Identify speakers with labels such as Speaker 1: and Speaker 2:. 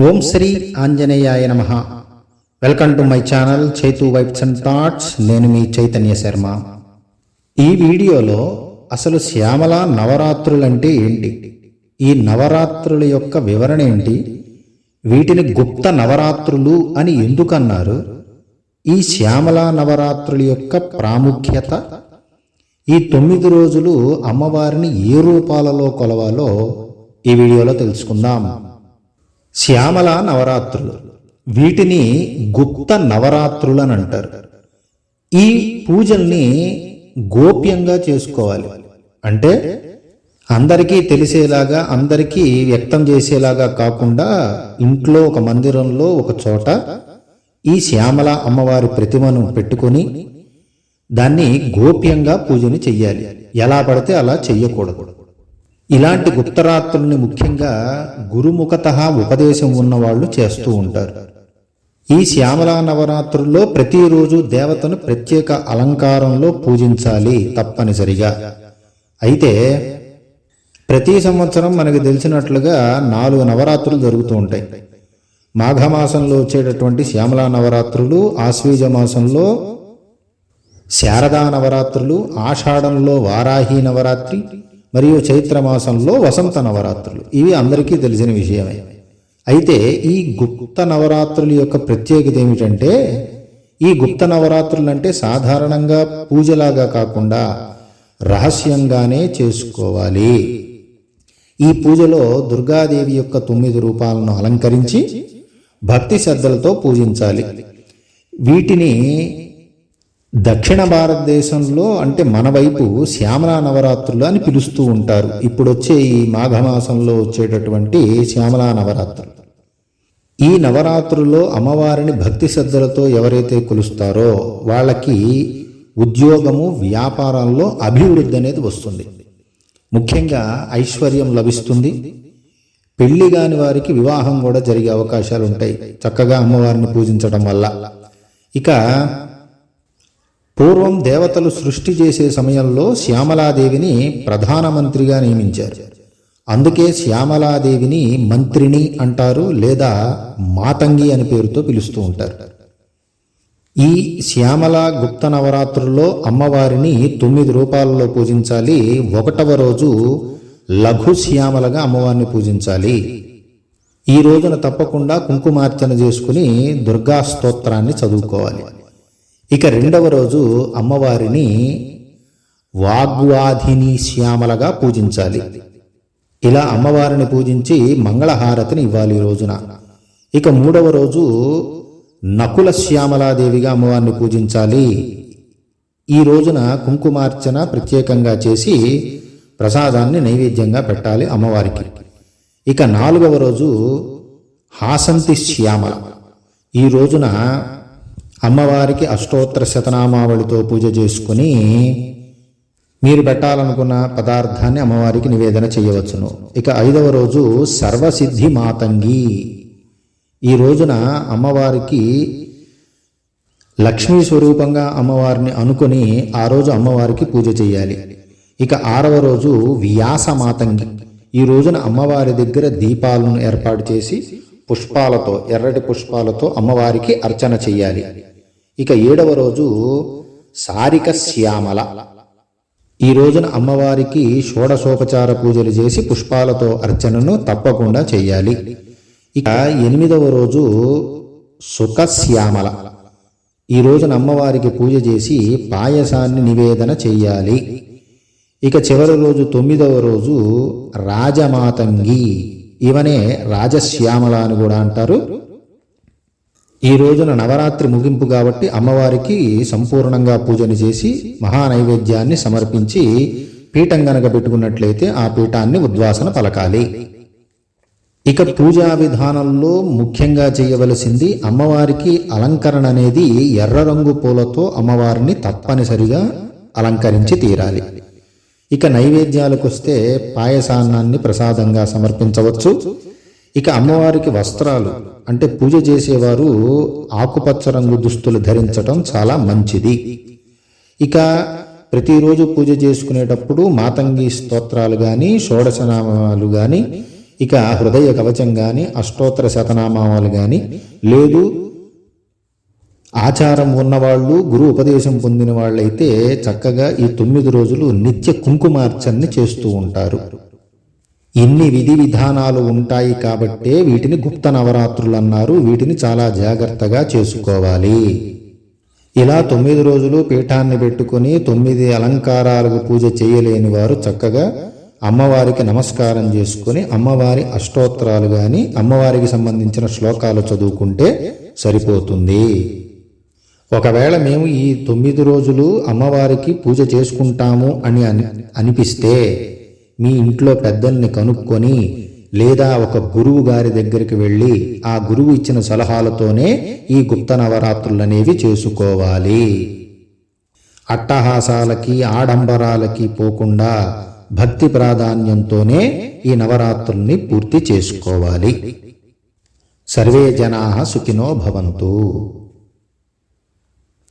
Speaker 1: ఓం శ్రీ ఆంజనేయాయ నమ. Welcome to my channel Chaitu vibes and thoughts నేను మీ చైతన్య శర్మ. ఈ వీడియోలో అసలు శ్యామల నవరాత్రులంటే ఏంటి? ఈ నవరాత్రుల యొక్క వివరణ ఏంటి? వీటిని గుప్త నవరాత్రులు అని ఎందుకన్నారు? ఈ శ్యామల నవరాత్రుల యొక్క ప్రాముఖ్యత? ఈ తొమ్మిది రోజులు అమ్మవారిని ఏ రూపాలలో కొలవాలో ఈ వీడియోలో తెలుసుకుందాం. శ్యామల నవరాత్రులు. వీటిని గుప్త నవరాత్రులు అని అంటారు ఈ పూజల్ని గోప్యంగా చేసుకోవాలి. అంటే అందరికీ తెలిసేలాగా అందరికీ వ్యక్తం చేసేలాగా కాకుండా ఇంట్లో ఒక మందిరంలో ఒక చోట ఈ శ్యామల అమ్మవారి ప్రతిమను పెట్టుకొని దాన్ని గోప్యంగా పూజని చెయ్యాలి. ఎలా పడితే అలా చెయ్యకూడదు. ఇలాంటి గుప్తరాత్రుల్ని ముఖ్యంగా గురుముఖత ఉపదేశం ఉన్నవాళ్ళు చేస్తూ ఉంటారు. ఈ శ్యామలా నవరాత్రుల్లో ప్రతిరోజు దేవతను ప్రత్యేక అలంకారంలో పూజించాలి తప్పనిసరిగా. అయితే ప్రతి సంవత్సరం మనకు తెలిసినట్లుగా నాలుగు నవరాత్రులు జరుగుతూ ఉంటాయి. మాఘమాసంలో వచ్చేటటువంటి శ్యామలా నవరాత్రులు ఆశ్వీజ మాసంలో శారదా నవరాత్రులు ఆషాఢంలో వారాహి నవరాత్రి మరియు చైత్ర మాసంలో వసంత నవరాత్రులు. ఇవి అందరికీ తెలిసిన విషయమే. అయితే ఈ గుప్త నవరాత్రుల యొక్క ప్రత్యేకత ఏమిటంటే ఈ గుప్త నవరాత్రులు అంటే సాధారణంగా పూజలాగా కాకుండా రహస్యంగానే చేసుకోవాలి. ఈ పూజలో దుర్గాదేవి యొక్క తొమ్మిది రూపాలను అలంకరించి భక్తి శ్రద్ధలతో పూజించాలి. వీటిని దక్షిణ భారతదేశంలో అంటే మన వైపు శ్యామలా నవరాత్రులు అని పిలుస్తూ ఉంటారు. ఇప్పుడు వచ్చే ఈ మాఘమాసంలో వచ్చేటటువంటి శ్యామలా నవరాత్రులు. ఈ నవరాత్రుల్లో అమ్మవారిని భక్తి శ్రద్ధలతో ఎవరైతే కొలుస్తారో వాళ్ళకి ఉద్యోగము వ్యాపారంలో అభివృద్ధి అనేది వస్తుంది. ముఖ్యంగా ఐశ్వర్యం లభిస్తుంది. పెళ్ళి కాని వారికి వివాహం కూడా జరిగే అవకాశాలు ఉంటాయి చక్కగా అమ్మవారిని పూజించడం వల్ల. ఇక పూర్వం దేవతలు సృష్టి చేసే సమయంలో శ్యామలాదేవిని ప్రధానమంత్రిగా నియమించారు. అందుకే శ్యామలాదేవిని మంత్రిని అంటారు లేదా మాతంగి అని పేరుతో పిలుస్తూ ఉంటారు. ఈ శ్యామల గుప్త నవరాత్రుల్లో అమ్మవారిని తొమ్మిది రూపాలలో పూజించాలి ఒకటవ రోజు లఘు శ్యామలగా అమ్మవారిని పూజించాలి. ఈ రోజున తప్పకుండా కుంకుమార్చన చేసుకుని దుర్గా స్తోత్రాన్ని చదువుకోవాలి. ఇక రెండవ రోజు అమ్మవారిని వాగ్వాధిని శ్యామలగా పూజించాలి. ఇలా అమ్మవారిని పూజించి మంగళహారతిని ఇవ్వాలి ఈ రోజున. ఇక మూడవ రోజు నకుల శ్యామలాదేవిగా అమ్మవారిని పూజించాలి. ఈ రోజున కుంకుమార్చన ప్రత్యేకంగా చేసి ప్రసాదాన్ని నైవేద్యంగా పెట్టాలి అమ్మవారికి. ఇక నాలుగవ రోజు హాసంతి శ్యామల. ఈ రోజున అమ్మవారికి అష్టోత్తర శతనామావళితో పూజ చేసుకుని మీరు పెట్టాలనుకున్న పదార్థాన్ని అమ్మవారికి నివేదన చేయవచ్చును. ఇక ఐదవ రోజు సర్వసిద్ధి మాతంగి. ఈ రోజున అమ్మవారికి లక్ష్మీ స్వరూపంగా అమ్మవారిని అనుకొని ఆ రోజు అమ్మవారికి పూజ చేయాలి. ఇక ఆరవ రోజు వ్యాస మాతంగి. ఈ రోజున అమ్మవారి దగ్గర దీపాలను ఏర్పాటు చేసి పుష్పాలతో ఎర్రటి పుష్పాలతో అమ్మవారికి అర్చన చేయాలి. ఇక ఏడవ రోజు సారిక శ్యామల. ఈ రోజున అమ్మవారికి షోడశోపచార పూజలు చేసి పుష్పాలతో అర్చనను తప్పకుండా చేయాలి ఇక ఎనిమిదవ రోజు సుఖశ్యామల ఈ రోజున అమ్మవారికి పూజ చేసి పాయసాన్ని నివేదన చేయాలి ఇక చివరి రోజు తొమ్మిదవ రోజు రాజమాతంగి. ఇవనే రాజశ్యామల అని కూడా అంటారు. ఈ రోజున నవరాత్రి ముగింపు కాబట్టి అమ్మవారికి సంపూర్ణంగా పూజను చేసి మహానైవేద్యాన్ని సమర్పించి పీఠం గనక పెట్టుకున్నట్లయితే ఆ పీఠాన్ని ఉద్వాసన పలకాలి. ఇక పూజా విధానంలో ముఖ్యంగా చేయవలసింది అమ్మవారికి అలంకరణ అనేది ఎర్ర రంగు పూలతో అమ్మవారిని తప్పనిసరిగా అలంకరించి తీరాలి. ఇక నైవేద్యాలకు వస్తే పాయసాన్నాన్ని ప్రసాదంగా సమర్పించవచ్చు. ఇక అమ్మవారికి వస్త్రాలు అంటే పూజ చేసేవారు ఆకుపచ్చ రంగు దుస్తులు ధరించటం చాలా మంచిది. ఇక ప్రతిరోజు పూజ చేసుకునేటప్పుడు మాతంగి స్తోత్రాలు కానీ షోడశనామాలు కానీ ఇక హృదయ కవచం కానీ అష్టోత్తర శతనామాలు కానీ లేదు ఆచారం ఉన్నవాళ్ళు గురు ఉపదేశం పొందిన వాళ్ళైతే చక్కగా ఈ తొమ్మిది రోజులు నిత్య కుంకుమార్చనని చేస్తూ ఉంటారు. ఇన్ని విధి విధానాలు ఉంటాయి కాబట్టే వీటిని గుప్త నవరాత్రులు అన్నారు. వీటిని చాలా జాగ్రత్తగా చేసుకోవాలి. ఇలా తొమ్మిది రోజులు పీఠాన్ని పెట్టుకుని తొమ్మిది అలంకారాలకు పూజ చేయలేని వారు చక్కగా అమ్మవారికి నమస్కారం చేసుకుని అమ్మవారి అష్టోత్తరాలు కానీ అమ్మవారికి సంబంధించిన శ్లోకాలు చదువుకుంటే సరిపోతుంది. ఒకవేళ మేము ఈ తొమ్మిది రోజులు అమ్మవారికి పూజ చేసుకుంటాము అని అని అనిపిస్తే మీ ఇంట్లో పెద్దల్ని కనుక్కొని లేదా ఒక గురువు గారి దగ్గరికి వెళ్ళి ఆ గురువు ఇచ్చిన సలహాలతోనే ఈ గుప్త నవరాత్రులు అనేవి చేసుకోవాలి. అట్టహాసాలకి ఆడంబరాలకి పోకుండా భక్తి ప్రాధాన్యంతోనే ఈ నవరాత్రుల్ని పూర్తి చేసుకోవాలి. సర్వే జనా సుఖినో భవంతు.